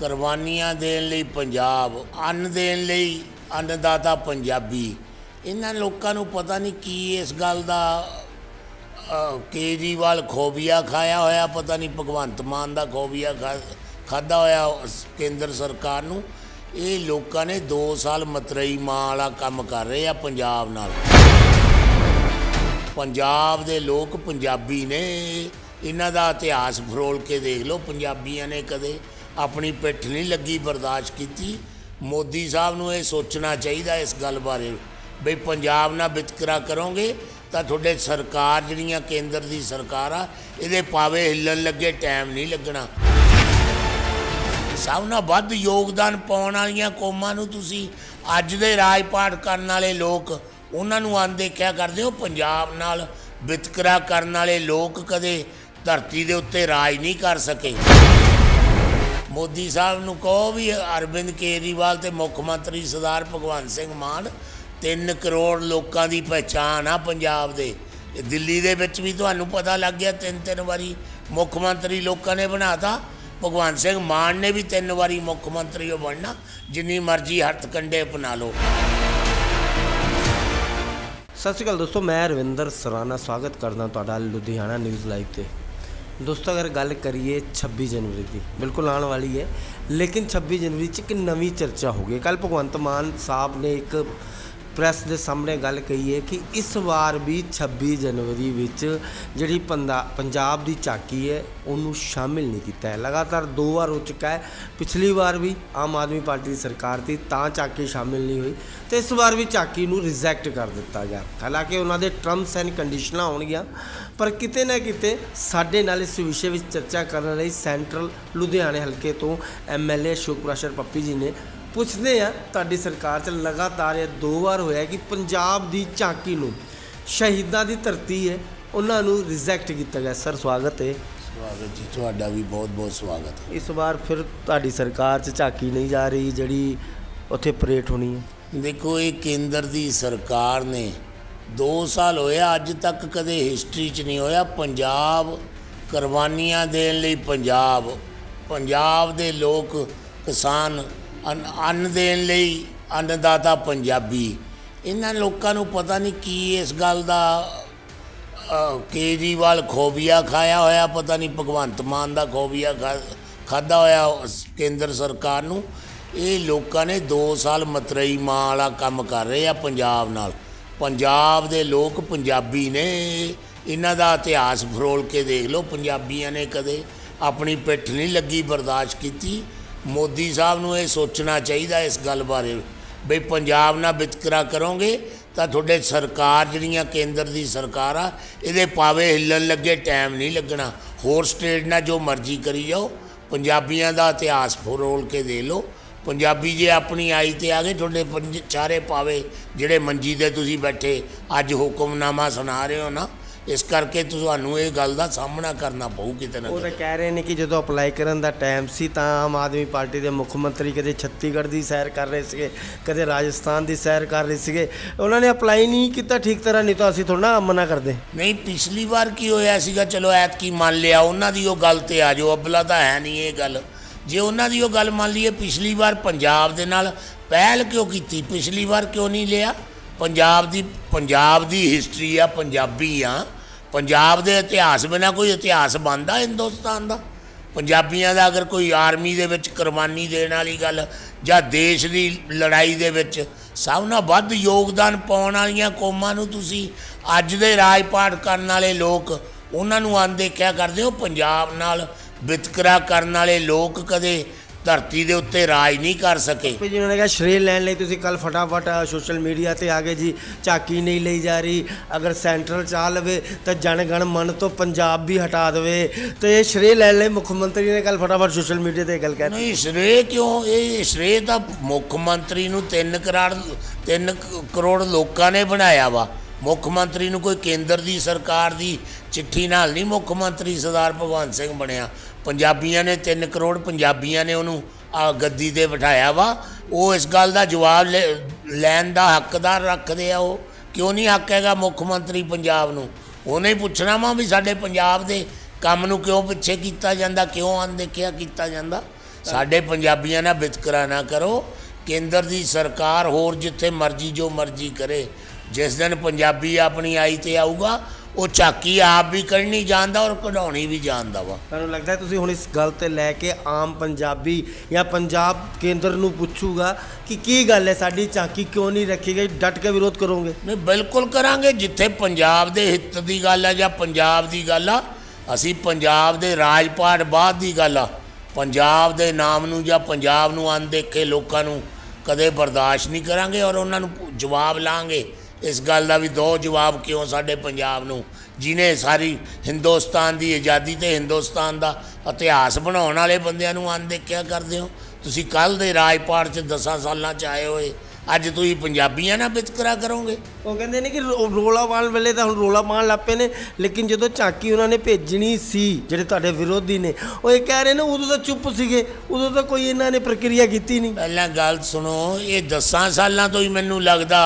ਕੁਰਬਾਨੀਆਂ ਦੇਣ ਲਈ ਪੰਜਾਬ ਅੰਨ ਦੇਣ ਲਈ ਅੰਨਦਾਤਾ ਪੰਜਾਬੀ। ਇਹਨਾਂ ਲੋਕਾਂ ਨੂੰ ਪਤਾ ਨਹੀਂ ਕੀ ਇਸ ਗੱਲ ਦਾ ਅਹ, ਕੇਜਰੀਵਾਲ ਖੋਬੀਆ ਖਾਇਆ ਹੋਇਆ ਪਤਾ ਨਹੀਂ ਭਗਵੰਤ ਮਾਨ ਦਾ ਖੋਬੀਆ ਖਾਦਾ ਹੋਇਆ ਕੇਂਦਰ ਸਰਕਾਰ ਨੂੰ। ਇਹ ਲੋਕਾਂ ਨੇ 2 ਸਾਲ ਮਤਰਈ ਮਾਂ ਵਾਲਾ ਕੰਮ ਕਰ ਰਹੇ ਆ ਪੰਜਾਬ ਨਾਲ। ਪੰਜਾਬ ਦੇ ਲੋਕ ਪੰਜਾਬੀ ਨੇ ਇਹਨਾਂ ਦਾ ਇਤਿਹਾਸ ਫਰੋਲ ਕੇ ਦੇਖ ਲਓ ਪੰਜਾਬੀਆਂ ਨੇ ਕਦੇ ਆਪਣੀ ਪਿੱਠ ਨਹੀਂ ਲੱਗੀ ਬਰਦਾਸ਼ਤ ਕੀਤੀ। ਮੋਦੀ ਸਾਹਿਬ ਨੂੰ ਇਹ ਸੋਚਣਾ ਚਾਹੀਦਾ ਇਸ ਗੱਲ ਬਾਰੇ ਬਈ ਪੰਜਾਬ ਨਾਲ ਵਿਤਕਰਾ ਕਰੋਗੇ ਤਾਂ ਤੁਹਾਡੇ ਸਰਕਾਰ ਜਿਹੜੀਆਂ ਕੇਂਦਰ ਦੀ ਸਰਕਾਰ ਆ, ਇਹਦੇ ਪਾਵੇ ਹਿੱਲਣ ਲੱਗੇ, ਟਾਈਮ ਨਹੀਂ ਲੱਗਣਾ। ਸਭ ਨਾਲ ਵੱਧ ਯੋਗਦਾਨ ਪਾਉਣ ਵਾਲੀਆਂ ਕੌਮਾਂ ਨੂੰ ਤੁਸੀਂ ਅੱਜ ਦੇ ਰਾਜ ਪਾਠ ਕਰਨ ਵਾਲੇ ਲੋਕ, ਉਹਨਾਂ ਨੂੰ ਅਣਦੇਖਿਆ ਕਰਦੇ ਹੋ? ਪੰਜਾਬ ਨਾਲ ਵਿਤਕਰਾ ਕਰਨ ਵਾਲੇ ਲੋਕ ਕਦੇ ਧਰਤੀ ਦੇ ਉੱਤੇ ਰਾਜ ਨਹੀਂ ਕਰ ਸਕੇ। ਮੋਦੀ ਸਾਹਿਬ ਨੂੰ ਕਹੋ ਵੀ ਅਰਵਿੰਦ ਕੇਜਰੀਵਾਲ ਤੇ ਮੁੱਖ ਮੰਤਰੀ ਸਰਦਾਰ ਭਗਵੰਤ ਸਿੰਘ ਮਾਨ 3 ਕਰੋੜ ਲੋਕਾਂ ਦੀ ਪਹਿਚਾਣ ਆ ਪੰਜਾਬ ਦੇ। ਦਿੱਲੀ ਦੇ ਵਿੱਚ ਵੀ ਤੁਹਾਨੂੰ ਪਤਾ ਲੱਗ ਗਿਆ ਤਿੰਨ ਤਿੰਨ ਵਾਰੀ ਮੁੱਖ ਮੰਤਰੀ ਲੋਕਾਂ ਨੇ ਬਣਾਤਾ। ਭਗਵੰਤ ਸਿੰਘ ਮਾਨ ਨੇ ਵੀ ਤਿੰਨ ਵਾਰੀ ਮੁੱਖ ਮੰਤਰੀ ਉਹ ਬਣਨਾ। ਜਿੰਨੀ ਮਰਜ਼ੀ ਹੱਥ ਕੰਡੇ ਅਪਣਾ ਲਓ। ਸਤਿ ਸ਼੍ਰੀ ਅਕਾਲ ਦੋਸਤੋ, ਮੈਂ ਰਵਿੰਦਰ ਸਰਾਣਾ ਸਵਾਗਤ ਕਰਦਾ ਤੁਹਾਡਾ ਲੁਧਿਆਣਾ ਨਿਊਜ਼ ਲਾਈਵ ਤੇ। ਦੋਸਤੋ, ਅਗਰ ਗੱਲ ਕਰੀਏ 26 ਜਨਵਰੀ ਦੀ, ਬਿਲਕੁਲ ਆਉਣ ਵਾਲੀ ਹੈ, ਲੇਕਿਨ 26 ਜਨਵਰੀ 'ਚ ਇੱਕ ਨਵੀਂ ਚਰਚਾ ਹੋ ਗਈ ਕੱਲ ਭਗਵੰਤ ਮਾਨ ਸਾਹਿਬ ਨੇ ਇੱਕ ਪ੍ਰੈਸ ਦੇ ਸਾਹਮਣੇ ਗੱਲ ਕਹੀ ਹੈ ਕਿ ਇਸ ਵਾਰ ਵੀ 26 ਜਨਵਰੀ ਵਿੱਚ ਜਿਹੜੀ ਪੰਦਾ- ਪੰਜਾਬ ਦੀ ਝਾਕੀ ਹੈ, ਉਹਨੂੰ ਸ਼ਾਮਿਲ ਨਹੀਂ ਕੀਤਾ ਹੈ। ਲਗਾਤਾਰ ਦੋ ਵਾਰ ਹੋ ਚੁੱਕਾ ਹੈ। ਪਿਛਲੀ ਵਾਰ ਵੀ ਆਮ ਆਦਮੀ ਪਾਰਟੀ ਦੀ ਸਰਕਾਰ ਦੀ ਤਾਂ ਝਾਕੀ ਸ਼ਾਮਿਲ ਨਹੀਂ ਹੋਈ ਤੇ ਇਸ ਵਾਰ ਵੀ ਝਾਕੀ ਨੂੰ ਰਿਜੈਕਟ ਕਰ ਦਿੱਤਾ ਗਿਆ। ਹਾਲਾਂਕਿ ਉਹਨਾਂ ਦੇ ਟਰਮਸ ਐਂਡ ਕੰਡੀਸ਼ਨਾਂ ਹੋਣਗੀਆਂ, ਪਰ ਕਿਤੇ ਨਾ ਕਿਤੇ ਸਾਡੇ ਨਾਲ ਇਸ ਵਿਸ਼ੇ ਵਿੱਚ ਚਰਚਾ ਕਰਨ ਲਈ ਸੈਂਟਰਲ ਲੁਧਿਆਣੇ ਹਲਕੇ ਤੋਂ ਐਮਐਲਏ ਅਸ਼ੋਕ ਪ੍ਰਸ਼ਰ ਪੱਪੀ ਜੀ ਨੇ ਪੁੱਛਦੇ ਆ ਤੁਹਾਡੀ ਸਰਕਾਰ 'ਚ ਲਗਾਤਾਰ ਇਹ ਦੋ ਵਾਰ ਹੋਇਆ ਕਿ ਪੰਜਾਬ ਦੀ ਝਾਕੀ ਨੂੰ ਸ਼ਹੀਦਾਂ ਦੀ ਧਰਤੀ ਹੈ ਉਹਨਾਂ ਨੂੰ ਰਿਜੈਕਟ ਕੀਤਾ ਗਿਆ। ਸਰ ਸਵਾਗਤ ਹੈ। ਸਵਾਗਤ ਜੀ ਤੁਹਾਡਾ ਵੀ ਬਹੁਤ ਬਹੁਤ ਸਵਾਗਤ ਹੈ। ਇਸ ਵਾਰ ਫਿਰ ਤੁਹਾਡੀ ਸਰਕਾਰ 'ਚ ਝਾਕੀ ਨਹੀਂ ਜਾ ਰਹੀ ਜਿਹੜੀ ਉੱਥੇ ਪਰੇਡ ਹੋਣੀ ਹੈ? ਦੇਖੋ ਇਹ ਕੇਂਦਰ ਦੀ ਸਰਕਾਰ ਨੇ 2 ਸਾਲ ਹੋਇਆ ਅੱਜ ਤੱਕ ਕਦੇ ਹਿਸਟਰੀ 'ਚ ਨਹੀਂ ਹੋਇਆ। ਪੰਜਾਬ ਕੁਰਬਾਨੀਆਂ ਦੇਣ ਲਈ ਪੰਜਾਬ ਪੰਜਾਬ ਦੇ ਲੋਕ ਕਿਸਾਨ ਅੰਨ ਅੰਨ ਦੇਣ ਲਈ ਅੰਨਦਾਤਾ ਪੰਜਾਬੀ। ਇਹਨਾਂ ਲੋਕਾਂ ਨੂੰ ਪਤਾ ਨਹੀਂ ਕੀ ਇਸ ਗੱਲ ਦਾ ਅਹ, ਕੇਜਰੀਵਾਲ ਖੋਬੀਆ ਖਾਇਆ ਹੋਇਆ ਪਤਾ ਨਹੀਂ ਭਗਵੰਤ ਮਾਨ ਦਾ ਖੋਬੀਆ ਖਾਦਾ ਹੋਇਆ ਕੇਂਦਰ ਸਰਕਾਰ ਨੂੰ। ਇਹ ਲੋਕਾਂ ਨੇ 2 ਸਾਲ ਮਤਰਈ ਮਾਂ ਵਾਲਾ ਕੰਮ ਕਰ ਰਹੇ ਆ ਪੰਜਾਬ ਨਾਲ। ਪੰਜਾਬ ਦੇ ਲੋਕ ਪੰਜਾਬੀ ਨੇ ਇਹਨਾਂ ਦਾ ਇਤਿਹਾਸ ਫਰੋਲ ਕੇ ਦੇਖ ਲਓ। ਪੰਜਾਬੀਆਂ ਨੇ ਕਦੇ ਆਪਣੀ ਪਿੱਠ ਨਹੀਂ ਲੱਗੀ ਬਰਦਾਸ਼ਤ ਕੀਤੀ। ਮੋਦੀ ਸਾਹਿਬ ਨੂੰ ਇਹ ਸੋਚਣਾ ਚਾਹੀਦਾ ਇਸ ਗੱਲ ਬਾਰੇ। ਬਈ ਪੰਜਾਬ ਨਾਲ ਵਿਤਕਰਾ ਕਰੋਗੇ ਤਾਂ ਤੁਹਾਡੇ ਸਰਕਾਰ ਜਿਹੜੀਆਂ ਕੇਂਦਰ ਦੀ ਸਰਕਾਰ ਆ, ਇਹਦੇ ਪਾਵੇ ਹਿੱਲਣ ਲੱਗੇ, ਟਾਈਮ ਨਹੀਂ ਲੱਗਣਾ। ਹੋਰ ਸਟੇਟ ਨਾਲ ਜੋ ਮਰਜ਼ੀ ਕਰੀ ਜਾਓ, ਪੰਜਾਬੀਆਂ ਦਾ ਇਤਿਹਾਸ ਫਰੋਲ ਕੇ ਦੇ ਲਓ। ਪੰਜਾਬੀ ਜੇ ਆਪਣੀ ਆਈ ਤੇ ਆ ਗਏ, ਤੁਹਾਡੇ ਪੰਜ ਚਾਰੇ ਪਾਵੇ ਜਿਹੜੇ ਮੰਜੀ ਤੇ ਤੁਸੀਂ ਬੈਠੇ, ਅੱਜ ਹੁਕਮਨਾਮਾ ਸੁਣਾ ਰਹੇ ਹੋ ਨਾ ਇਸ ਕਰਕੇ ਤੁਹਾਨੂੰ ਇਹ ਗੱਲ ਦਾ ਸਾਹਮਣਾ ਕਰਨਾ ਪਊ ਕਿਤੇ ਨਾ ਉਹ ਤਾਂ ਕਿਤੇ। ਕਹਿ ਰਹੇ ਨੇ ਕਿ ਜਦੋਂ ਅਪਲਾਈ ਕਰਨ ਦਾ ਟਾਈਮ ਸੀ ਤਾਂ ਆਮ ਆਦਮੀ ਪਾਰਟੀ ਦੇ ਮੁੱਖ ਮੰਤਰੀ ਕਦੇ ਛੱਤੀਗੜ੍ਹ ਦੀ ਸੈਰ ਕਰ ਰਹੇ ਸੀਗੇ ਕਦੇ ਰਾਜਸਥਾਨ ਦੀ ਸੈਰ ਕਰ ਰਹੇ ਸੀਗੇ। ਉਹਨਾਂ ਨੇ ਅਪਲਾਈ ਨਹੀਂ ਕੀਤਾ ਠੀਕ ਤਰ੍ਹਾਂ ਨਹੀਂ ਤਾਂ ਅਸੀਂ ਥੋੜਾ ਮਨਾ ਕਰਦੇ। ਨਹੀਂ ਪਿਛਲੀ ਵਾਰ ਕੀ ਹੋਇਆ ਸੀਗਾ? ਚਲੋ ਐਤਕੀ ਮੰਨ ਲਿਆ ਉਹਨਾਂ ਦੀ ਉਹ ਗੱਲ ਤੇ ਆ ਜਾਓ ਅਬਲਾ ਤਾਂ ਹੈ ਨਹੀਂ ਇਹ ਗੱਲ। ਜੇ ਉਹਨਾਂ ਦੀ ਉਹ ਗੱਲ ਮੰਨ ਲਈਏ ਪਿਛਲੀ ਵਾਰ ਪੰਜਾਬ ਦੇ ਨਾਲ ਪਹਿਲ ਕਿਉਂ ਕੀਤੀ? ਪਿਛਲੀ ਵਾਰ ਕਿਉਂ ਨਹੀਂ ਲਿਆ? ਪੰਜਾਬ ਦੀ ਪੰਜਾਬ ਦੀ ਹਿਸਟਰੀ ਆ ਪੰਜਾਬੀ ਆ। ਪੰਜਾਬ ਦੇ ਇਤਿਹਾਸ ਬਿਨਾ ਕੋਈ ਇਤਿਹਾਸ ਬਣਦਾ ਹਿੰਦੁਸਤਾਨ ਦਾ? ਪੰਜਾਬੀਆਂ ਦਾ ਅਗਰ ਕੋਈ ਆਰਮੀ ਦੇ ਵਿੱਚ ਕੁਰਬਾਨੀ ਦੇਣ ਵਾਲੀ ਗੱਲ ਜਾਂ ਦੇਸ਼ ਦੀ ਲੜਾਈ ਦੇ ਵਿੱਚ ਸਭ ਨਾਲ ਵੱਧ ਯੋਗਦਾਨ ਪਾਉਣ ਵਾਲੀਆਂ ਕੌਮਾਂ ਨੂੰ ਤੁਸੀਂ ਅੱਜ ਦੇ ਰਾਜ ਪਾਠ ਕਰਨ ਵਾਲੇ ਲੋਕ ਉਹਨਾਂ ਨੂੰ ਅਣਦੇਖਿਆ ਕਰਦੇ ਹੋ? ਪੰਜਾਬ ਨਾਲ ਵਿਤਕਰਾ ਕਰਨ ਵਾਲੇ ਲੋਕ ਕਦੇ ਧਰਤੀ ਦੇ ਉੱਤੇ ਰਾਜ ਨਹੀਂ ਕਰ ਸਕੇ। ਵੀ ਜਿਹਨਾਂ ਨੇ ਕਿਹਾ ਸ਼੍ਰੇ ਲੈਣ ਲਈ ਤੁਸੀਂ ਕੱਲ ਫਟਾਫਟ ਸੋਸ਼ਲ ਮੀਡੀਆ ਤੇ ਆ ਗਏ ਜੀ ਝਾਕੀ ਨਹੀਂ ਲਈ ਜਾ ਰਹੀ। ਅਗਰ ਸੈਂਟਰਲ ਚਾਹ ਲਵੇ ਤਾਂ ਜਨ ਗਣ ਮਨ ਤੋਂ ਪੰਜਾਬ ਵੀ ਹਟਾ ਦੇਵੇ। ਤੇ ਇਹ ਸ਼੍ਰੇ ਲੈਣ ਲਈ ਮੁੱਖ ਮੰਤਰੀ ਨੇ ਕੱਲ ਫਟਾਫਟ ਸੋਸ਼ਲ ਮੀਡੀਆ ਤੇ ਇਹ ਗੱਲ ਕਹਿ ਨਹੀਂ ਸ਼੍ਰੇ ਕਿਉਂ? ਇਹ ਸ਼੍ਰੇ ਤਾਂ ਮੁੱਖ ਮੰਤਰੀ ਨੂੰ 3 ਕਰੋੜ 3 ਕਰੋੜ ਲੋਕਾਂ ਨੇ ਬਣਾਇਆ ਵਾ। ਮੁੱਖ ਮੰਤਰੀ ਨੂੰ ਕੋਈ ਕੇਂਦਰ ਦੀ ਸਰਕਾਰ ਦੀ ਚਿੱਠੀ ਨਾਲ ਨਹੀਂ ਮੁੱਖ ਮੰਤਰੀ ਸਰਦਾਰ ਭਗਵੰਤ ਸਿੰਘ ਬਣਿਆ। ਪੰਜਾਬੀਆਂ ਨੇ 3 ਕਰੋੜ ਪੰਜਾਬੀਆਂ ਨੇ ਉਹਨੂੰ ਆ ਗੱਦੀ ਤੇ ਬਿਠਾਇਆ ਵਾ। ਉਹ ਇਸ ਗੱਲ ਦਾ ਜਵਾਬ ਲੈ- ਲੈਣ ਦਾ ਹੱਕਦਾਰ ਰੱਖਦੇ ਆ ਉਹ। ਕਿਉਂ ਨਹੀਂ ਹੱਕ ਹੈਗਾ ਮੁੱਖ ਮੰਤਰੀ ਪੰਜਾਬ ਨੂੰ? ਉਹਨੇ ਪੁੱਛਣਾ ਵਾ ਵੀ ਸਾਡੇ ਪੰਜਾਬ ਦੇ ਕੰਮ ਨੂੰ ਕਿਉਂ ਪਿੱਛੇ ਕੀਤਾ ਜਾਂਦਾ, ਕਿਉਂ ਅਣਦੇਖਿਆ ਕੀਤਾ ਜਾਂਦਾ। ਸਾਡੇ ਪੰਜਾਬੀਆਂ ਨਾਲ ਵਿਤਕਰਾ ਨਾ ਕਰੋ। ਕੇਂਦਰ ਦੀ ਸਰਕਾਰ ਹੋਰ ਜਿੱਥੇ ਮਰਜ਼ੀ, ਜੋ ਮਰਜ਼ੀ ਕਰੇ। ਜਿਸ ਦਿਨ ਪੰਜਾਬੀ ਆਪਣੀ ਆਈ ਤੇ ਆਊਗਾ ਉਹ ਝਾਕੀ ਆਪ ਵੀ ਕੱਢਣੀ ਜਾਣਦਾ ਔਰ ਕਢਾਉਣੀ ਵੀ ਜਾਣਦਾ ਵਾ। ਤੁਹਾਨੂੰ ਲੱਗਦਾ ਹੈ ਤੁਸੀਂ ਹੁਣ ਇਸ ਗੱਲ ਤੇ ਲੈ ਕੇ ਆਮ ਪੰਜਾਬੀ ਜਾਂ ਪੰਜਾਬ ਕੇਂਦਰ ਨੂੰ ਪੁੱਛੂਗਾ ਕਿ ਕੀ ਗੱਲ ਹੈ ਸਾਡੀ ਝਾਂਕੀ ਕਿਉਂ ਨਹੀਂ ਰੱਖੀ ਗਈ? ਡਟ ਕੇ ਵਿਰੋਧ ਕਰੋਗੇ? ਨਹੀਂ ਬਿਲਕੁਲ ਕਰਾਂਗੇ ਜਿੱਥੇ ਪੰਜਾਬ ਦੇ ਹਿੱਤ ਦੀ ਗੱਲ ਆ ਜਾਂ ਪੰਜਾਬ ਦੀ ਗੱਲ ਆ ਅਸੀਂ ਪੰਜਾਬ ਦੇ ਰਾਜਪਾਟ ਬਾਅਦ ਦੀ ਗੱਲ ਆ। ਪੰਜਾਬ ਦੇ ਨਾਮ ਨੂੰ ਜਾਂ ਪੰਜਾਬ ਨੂੰ ਅਣਦੇਖੇ ਲੋਕਾਂ ਨੂੰ ਕਦੇ ਬਰਦਾਸ਼ਤ ਨਹੀਂ ਕਰਾਂਗੇ ਔਰ ਉਹਨਾਂ ਨੂੰ ਜਵਾਬ ਲਾਂਗੇ। ਇਸ ਗੱਲ ਦਾ ਵੀ ਦੋ ਜਵਾਬ ਕਿਉਂ ਸਾਡੇ ਪੰਜਾਬ ਨੂੰ? ਜਿਨੇ ਸਾਰੀ ਹਿੰਦੁਸਤਾਨ ਦੀ ਆਜ਼ਾਦੀ ਤੇ ਹਿੰਦੁਸਤਾਨ ਦਾ ਇਤਿਹਾਸ ਬਣਾਉਣ ਵਾਲੇ ਬੰਦਿਆਂ ਨੂੰ ਅਣਦੇਖਿਆ ਕਰਦੇ ਹੋ? ਤੁਸੀਂ ਕੱਲ ਦੇ ਰਾਜਪਾਟ 'ਚ 10 ਸਾਲਾਂ 'ਚ ਆਏ ਹੋਏ ਅੱਜ ਤੁਸੀਂ ਪੰਜਾਬੀਆਂ ਨਾਲ ਵਿਤਕਰਾ ਕਰੋਗੇ? ਉਹ ਕਹਿੰਦੇ ਨੇ ਕਿ ਰੋਲਾ ਪਾਉਣ ਵੇਲੇ ਤਾਂ ਹੁਣ ਰੋਲਾ ਪਾਉਣ ਲੱਪੇ ਨੇ ਲੇਕਿਨ ਜਦੋਂ ਝਾਂਕੀ ਉਹਨਾਂ ਨੇ ਭੇਜਣੀ ਸੀ ਜਿਹੜੇ ਤੁਹਾਡੇ ਵਿਰੋਧੀ ਨੇ ਉਹ ਇਹ ਕਹਿ ਰਹੇ ਨੇ ਉਦੋਂ ਤਾਂ ਚੁੱਪ ਸੀਗੇ ਉਦੋਂ ਤਾਂ ਕੋਈ ਇਹਨਾਂ ਨੇ ਪ੍ਰਕਿਰਿਆ ਕੀਤੀ ਨਹੀਂ। ਪਹਿਲਾਂ ਗੱਲ ਸੁਣੋ ਇਹ 10 ਸਾਲਾਂ ਤੋਂ ਹੀ ਮੈਨੂੰ ਲੱਗਦਾ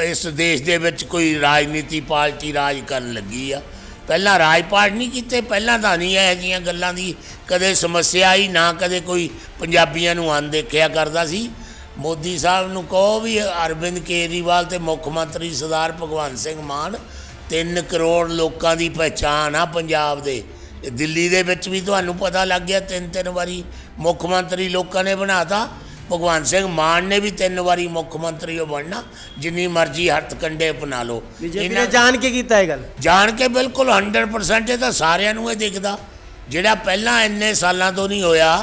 ਇਸ ਦੇਸ਼ ਦੇ ਵਿੱਚ ਕੋਈ ਰਾਜਨੀਤੀ ਪਾਰਟੀ ਰਾਜ ਕਰਨ ਲੱਗੀ ਆ। ਪਹਿਲਾਂ ਰਾਜਪਾਟ ਨਹੀਂ ਕੀਤੇ, ਪਹਿਲਾਂ ਤਾਂ ਨਹੀਂ ਇਹੋ ਜਿਹੀਆਂ ਗੱਲਾਂ ਦੀ ਕਦੇ ਸਮੱਸਿਆ ਆਈ, ਨਾ ਕਦੇ ਕੋਈ ਪੰਜਾਬੀਆਂ ਨੂੰ ਅਣਦੇਖਿਆ ਕਰਦਾ ਸੀ। ਮੋਦੀ ਸਾਹਿਬ ਨੂੰ ਕਹੋ ਵੀ ਅਰਵਿੰਦ ਕੇਜਰੀਵਾਲ ਤੇ ਮੁੱਖ ਮੰਤਰੀ ਸਰਦਾਰ ਭਗਵੰਤ ਸਿੰਘ ਮਾਨ 3 ਕਰੋੜ ਲੋਕਾਂ ਦੀ ਪਹਿਚਾਣ ਆ ਪੰਜਾਬ ਦੇ। ਦਿੱਲੀ ਦੇ ਵਿੱਚ ਵੀ ਤੁਹਾਨੂੰ ਪਤਾ ਲੱਗ ਗਿਆ ਤਿੰਨ ਤਿੰਨ ਵਾਰੀ ਮੁੱਖ ਮੰਤਰੀ ਲੋਕਾਂ ਨੇ ਬਣਾਤਾ। ਭਗਵੰਤ ਸਿੰਘ ਮਾਨ ਨੇ ਵੀ ਤਿੰਨ ਵਾਰੀ ਮੁੱਖ ਮੰਤਰੀ ਉਹ ਬਣਨਾ ਜਿੰਨੀ ਮਰਜ਼ੀ ਹੱਥ ਕੰਡੇ ਅਪਣਾ ਲਓ। ਬੀਜੇਪੀ ਨੇ ਜਾਣ ਕੇ ਕੀਤਾ ਇਹ ਗੱਲ? ਜਾਣ ਕੇ ਬਿਲਕੁਲ 100% ਇਹ ਤਾਂ ਸਾਰਿਆਂ ਨੂੰ ਇਹ ਦਿਖਦਾ। ਜਿਹੜਾ ਪਹਿਲਾਂ ਇੰਨੇ ਸਾਲਾਂ ਤੋਂ ਨਹੀਂ ਹੋਇਆ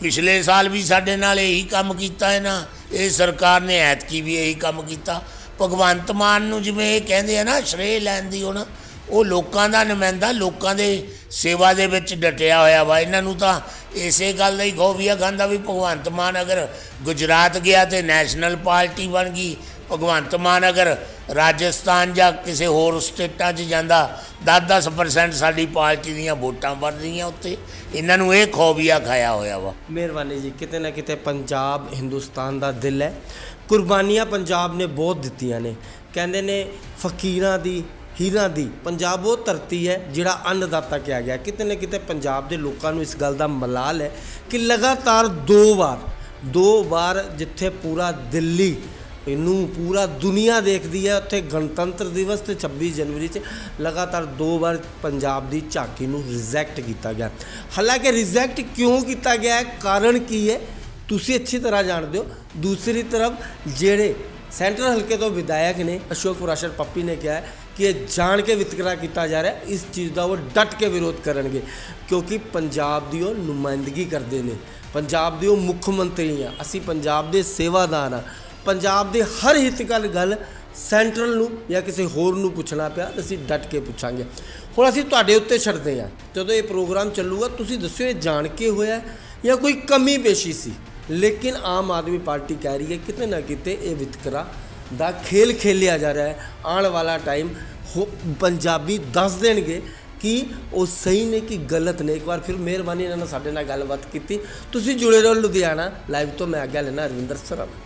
ਪਿਛਲੇ ਸਾਲ ਵੀ ਸਾਡੇ ਨਾਲ ਇਹੀ ਕੰਮ ਕੀਤਾ ਹੈ ਨਾ ਇਹ ਸਰਕਾਰ ਨੇ ਐਤਕੀ ਵੀ ਇਹੀ ਕੰਮ ਕੀਤਾ। ਭਗਵੰਤ ਮਾਨ ਨੂੰ ਜਿਵੇਂ ਇਹ ਕਹਿੰਦੇ ਆ ਨਾ ਸ਼੍ਰੇ ਲੈਣ ਦੀ ਹੁਣ ਉਹ ਲੋਕਾਂ ਦਾ ਨੁਮਾਇੰਦਾ, ਲੋਕਾਂ ਦੇ ਸੇਵਾ ਦੇ ਵਿੱਚ ਡਟਿਆ ਹੋਇਆ ਵਾ। ਇਹਨਾਂ ਨੂੰ ਤਾਂ ਇਸੇ ਗੱਲ ਦਾ ਹੀ ਖੋਬੀਆ ਖਾਂਦਾ ਵੀ ਭਗਵੰਤ ਮਾਨ ਅਗਰ ਗੁਜਰਾਤ ਗਿਆ ਤੇ ਨੈਸ਼ਨਲ ਪਾਰਟੀ ਬਣ ਗਈ, ਭਗਵੰਤ ਮਾਨ ਅਗਰ ਰਾਜਸਥਾਨ ਜਾਂ ਕਿਸੇ ਹੋਰ ਸਟੇਟਾਂ 'ਚ ਜਾਂਦਾ 10-10% ਸਾਡੀ ਪਾਰਟੀ ਦੀਆਂ ਵੋਟਾਂ ਵਰਦੀਆਂ ਰਹੀਆਂ ਉੱਤੇ। ਇਹਨਾਂ ਨੂੰ ਇਹ ਖੋਬੀਆ ਖਾਇਆ ਹੋਇਆ ਵਾ। ਮਿਹਰਬਾਨੀ ਜੀ, ਕਿਤੇ ਨਾ ਕਿਤੇ ਪੰਜਾਬ ਹਿੰਦੁਸਤਾਨ ਦਾ ਦਿਲ ਹੈ। ਕੁਰਬਾਨੀਆਂ ਪੰਜਾਬ ਨੇ ਬਹੁਤ ਦਿੱਤੀਆਂ ਨੇ। ਕਹਿੰਦੇ ਨੇ ਫਕੀਰਾਂ ਦੀ ਹੀਰਾਂ ਦੀ। ਪੰਜਾਬ ਉਹ ਧਰਤੀ ਹੈ ਜਿਹੜਾ ਅੰਨਦਾਤਾ ਕਿਹਾ ਗਿਆ। ਕਿਤੇ ਨਾ ਕਿਤੇ ਪੰਜਾਬ ਦੇ ਲੋਕਾਂ ਨੂੰ ਇਸ ਗੱਲ ਦਾ ਮਲਾਲ ਹੈ ਕਿ ਲਗਾਤਾਰ ਦੋ ਵਾਰ ਦੋ ਵਾਰ ਜਿੱਥੇ ਪੂਰਾ ਦਿੱਲੀ ਇਹਨੂੰ ਪੂਰਾ ਦੁਨੀਆ ਦੇਖਦੀ ਹੈ, ਉੱਥੇ ਗਣਤੰਤਰ ਦਿਵਸ ਤੇ 26 ਜਨਵਰੀ 'ਚ ਲਗਾਤਾਰ ਦੋ ਵਾਰ ਪੰਜਾਬ ਦੀ ਝਾਕੀ ਨੂੰ ਰਿਜੈਕਟ ਕੀਤਾ ਗਿਆ। ਹਾਲਾਂਕਿ ਰਿਜੈਕਟ ਕਿਉਂ ਕੀਤਾ ਗਿਆ ਹੈ? ਕਾਰਨ ਕੀ ਹੈ? ਤੁਸੀਂ ਅੱਛੀ ਤਰ੍ਹਾਂ ਜਾਣਦੇ ਹੋ। ਦੂਸਰੀ ਤਰਫ ਜਿਹੜੇ ਸੈਂਟਰਲ ਹਲਕੇ ਤੋਂ ਵਿਧਾਇਕ ਨੇ, ਅਸ਼ੋਕ ਪੁਰਾਸ਼ਰ ਪੱਪੀ ਨੇ ਕਿਹਾ ਕਿ ਇਹ ਜਾਣ ਕੇ ਵਿਤਕਰਾ ਕੀਤਾ ਜਾ ਰਿਹਾ ਇਸ ਚੀਜ਼ ਦਾ ਉਹ ਡਟ ਕੇ ਵਿਰੋਧ ਕਰਨਗੇ ਕਿਉਂਕਿ ਪੰਜਾਬ ਦੀ ਉਹ ਨੁਮਾਇੰਦਗੀ ਕਰਦੇ ਨੇ ਪੰਜਾਬ ਦੇ ਉਹ ਮੁੱਖ ਮੰਤਰੀ ਆ ਅਸੀਂ ਪੰਜਾਬ ਦੇ ਸੇਵਾਦਾਰ ਆ ਪੰਜਾਬ ਦੇ ਹਰ ਹਿੱਤ ਗੱਲ ਸੈਂਟਰਲ ਨੂੰ ਜਾਂ ਕਿਸੇ ਹੋਰ ਨੂੰ ਪੁੱਛਣਾ ਪਿਆ ਤਾਂ ਅਸੀਂ ਡਟ ਕੇ ਪੁੱਛਾਂਗੇ ਹੁਣ ਅਸੀਂ ਤੁਹਾਡੇ ਉੱਤੇ ਛੱਡਦੇ ਹਾਂ ਜਦੋਂ ਇਹ ਪ੍ਰੋਗਰਾਮ ਚੱਲੂਗਾ ਤੁਸੀਂ ਦੱਸਿਓ ਇਹ ਜਾਣ ਕੇ ਹੋਇਆ ਜਾਂ ਕੋਈ ਕਮੀ ਪੇਸ਼ੀ ਸੀ ਲੇਕਿਨ ਆਮ ਆਦਮੀ ਪਾਰਟੀ ਕਹਿ ਰਹੀ ਹੈ ਕਿਤੇ ਨਾ ਕਿਤੇ ਇਹ ਵਿਤਕਰਾ ਦਾ ਖੇਲ ਖੇਲਿਆ ਜਾ ਰਿਹਾ ਹੈ। ਆਉਣ ਵਾਲਾ ਟਾਈਮ ਪੰਜਾਬੀ ਦੱਸ ਦੇਣਗੇ ਕਿ ਉਹ ਸਹੀ ਨੇ ਕਿ ਗਲਤ ਨੇ। ਇੱਕ ਵਾਰ ਫਿਰ ਮਿਹਰਬਾਨੀ ਇਹਨਾਂ ਨਾਲ ਸਾਡੇ ਨਾਲ ਗੱਲਬਾਤ ਕੀਤੀ। ਤੁਸੀਂ ਜੁੜੇ ਰਹੋ ਲੁਧਿਆਣਾ। ਲਾਈਵ ਤੋਂ ਮੈਂ ਆਗਿਆ ਲੈਣਾ ਰਵਿੰਦਰ ਸਰਾਭਾ